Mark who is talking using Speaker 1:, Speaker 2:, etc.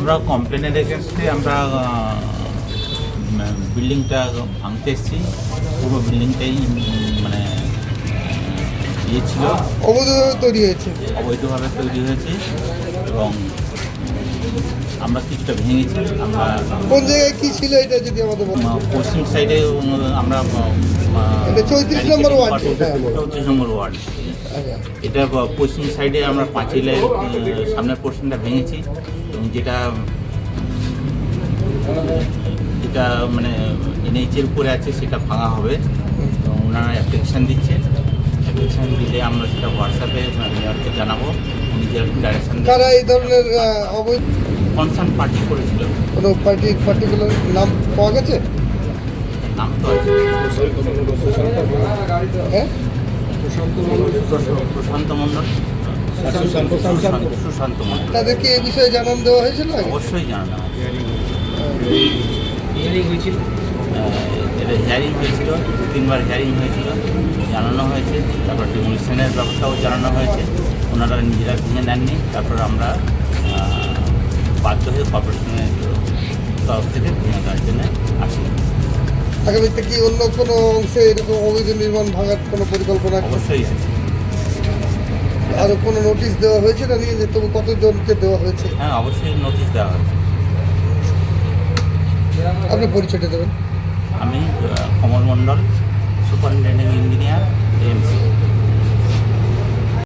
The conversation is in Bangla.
Speaker 1: আমরা কমপ্লেনের এগেনস্টে আমরা বিল্ডিংটা ভাঙতে এসেছি। পুরো বিল্ডিংটাই মানে ইয়ে ছিল।
Speaker 2: অবৈধভাবে তৈরি হয়েছে।
Speaker 1: অবৈধভাবে তৈরি হয়েছে এবং আমরা কিছুটা ভেঙেছি। আমরা
Speaker 2: কোন জায়গায় কি ছিল এটা যদি আমাদের
Speaker 1: পশ্চিম সাইডে আমরা
Speaker 2: এটা 34 নম্বর ওয়ার্ড। হ্যাঁ।
Speaker 1: চৌত্রিশ নম্বর ওয়ার্ড।
Speaker 2: আচ্ছা।
Speaker 1: এটা পশ্চিম সাইডে আমরা পাঁচিলের সামনের পোর্শনটা ভেঙেছি। এবং যেটা যেটা মানে এনএইচের উপরে আছে সেটা ভাঙা হবে। তো ওনারা অ্যাপ্লিকেশান দিচ্ছে অ্যাপ্লিকেশান দিলে আমরা সেটা হোয়াটসঅ্যাপে মেয়রকে জানাব। ডাইরেকশান
Speaker 2: কারা এই ধরনের অবৈধ
Speaker 1: কনসার্ন পার্টি করেছিল।
Speaker 2: কোনো পার্টি পার্টিকুলার নাম পাওয়া গেছে?
Speaker 1: নাম তো আছে।
Speaker 2: হ্যাঁ?
Speaker 1: প্রশান্ত মণ্ডল সুশান্ত সুশান্ত। মণ্ডল
Speaker 2: তাদেরকে এই বিষয়ে জানান দেওয়া হয়েছিল
Speaker 1: অবশ্যই জানানো
Speaker 3: হিয়ারিং হয়েছিল।
Speaker 1: এটা হিয়ারিং হয়েছিল? দু তিনবার হিয়ারিং হয়েছিল জানানো হয়েছে। তারপর ডিমোলিশনের ব্যবস্থাও জানানো হয়েছে। ওনারা নিজেরা ভেঙে নেননি তারপর আমরা বাধ্য হয়ে কর্পোরেশনের তরফ থেকে ভেঙে দেওয়ার জন্য আসি।
Speaker 2: আগামীতে কি অন্য কোনো অংশে এরকম অবৈধ নির্মাণ ভাঙার কোনো পরিকল্পনা
Speaker 1: অবশ্যই আছে।
Speaker 2: আরও কোনো নোটিশ দেওয়া হয়েছে না নিয়ে যে তবু কতজনকে দেওয়া হয়েছে?
Speaker 1: হ্যাঁ অবশ্যই নোটিশ দেওয়া হয়েছে।
Speaker 2: আপনি পরিচয়টা দেবেন।
Speaker 1: আমি Kamal Mondal superintending engineer AMC